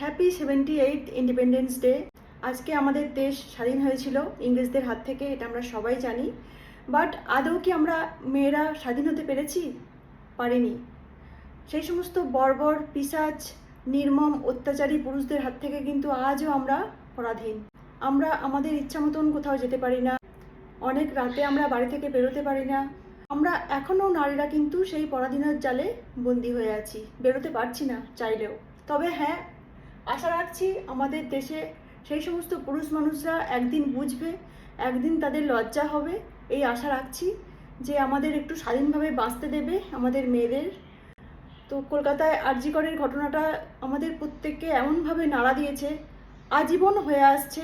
Happy seventy eight independence day আজকে আমাদের দেশ স্বাধীন হয়েছিল, ইংরেজদের হাত থেকে, এটা আমরা সবাই জানি। বাট আদৌ কি আমরা মেয়েরা স্বাধীন হতে পেরেছি? পারিনি। সেই সমস্ত বর্বর, পিসাচ, নির্মম, অত্যাচারী পুরুষদের হাত থেকে কিন্তু আজও আমরা পরাধীন। আমরা আমাদের ইচ্ছা মতন কোথাও যেতে পারি না। অনেক রাতে আমরা বাড়ি থেকে বেরোতে পারি না। আমরা এখনও নারীরা কিন্তু সেই পরাধীনের জালে বন্দি হয়ে আছি। বেরোতে পারছি না চাইলেও। তবে হ্যাঁ আশা রাখছি আমাদের দেশে সেই সমস্ত পুরুষ মানুষরা একদিন বুঝবে, একদিন তাদের লজ্জা হবে। এই আশা রাখছি যে আমাদের একটু স্বাধীনভাবে বাঁচতে দেবে আমাদের মেয়েদের। তো কলকাতায় আরজিকরের ঘটনাটা আমাদের প্রত্যেককে এমনভাবে নাড়া দিয়েছে, আজীবন হয়ে আসছে।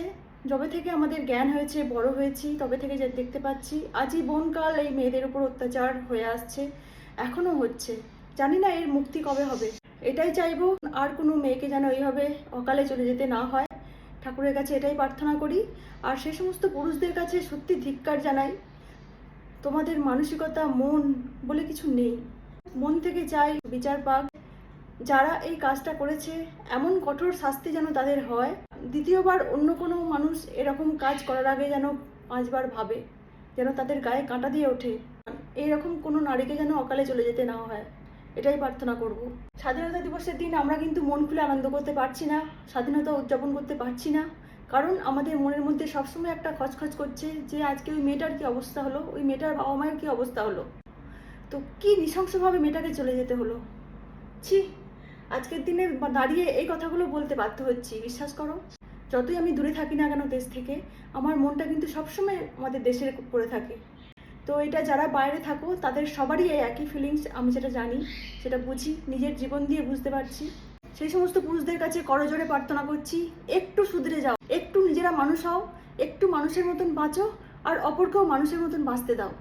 যবে থেকে আমাদের জ্ঞান হয়েছে, বড় হয়েছি, তবে থেকে যে দেখতে পাচ্ছি, আজীবনকাল এই মেয়েদের উপর অত্যাচার হয়ে আসছে, এখনও হচ্ছে। জানি না এর মুক্তি কবে হবে। এটাই চাইব আর কোনো মেয়েকে যেন এইভাবে অকালে চলে যেতে না হয়। ঠাকুরের কাছে এটাই প্রার্থনা করি। আর সে সমস্ত পুরুষদের কাছে সত্যি ধিক্কার জানাই। তোমাদের মানসিকতা, মন বলে কিছু নেই। মন থেকে চাই বিচার পাক। যারা এই কাজটা করেছে, এমন কঠোর শাস্তি যেন তাদের হয়। দ্বিতীয়বার অন্য কোনো মানুষ এরকম কাজ করার আগে যেন পাঁচবার ভাবে, যেন তাদের গায়ে কাঁটা দিয়ে ওঠে। এইরকম কোনো নারীকে যেন অকালে চলে যেতে না হয়। এটাই প্রার্থনা করব। স্বাধীনতা দিবসের দিন আমরা কিন্তু মন খুলে আনন্দ করতে পারছি না, স্বাধীনতা উদযাপন করতে পারছি না। কারণ আমাদের মনের মধ্যে সবসময় একটা খচখচ করছে যে, আজকে ওই মেয়েটার কি অবস্থা হলো? ওই মেয়েটার বাবা মায়ের কি অবস্থা হলো? তো কি নৃশংসভাবে মেয়েটাকে চলে যেতে হলো? ছি, আজকের দিনে দাঁড়িয়ে এই কথাগুলো বলতে বাধ্য হচ্ছি, বিশ্বাস করো। যতই আমি দূরে থাকি না কেন দেশ থেকে, আমার মনটা কিন্তু সবসময় আমাদের দেশের পড়ে থাকে। তো এটা যারা বাইরে থাকো, তাদের সবারই এই একই ফিলিংস আমি যেটা জানি, সেটা বুঝি, নিজের জীবন দিয়ে বুঝতে পারছি। সেই সমস্ত পুরুষদের কাছে করজোরে প্রার্থনা করছি, একটু শুধরে যাও, একটু নিজেরা মানুষ হও, একটু মানুষের মতন বাঁচো, আর অপরকেও মানুষের মতন বাঁচতে দাও।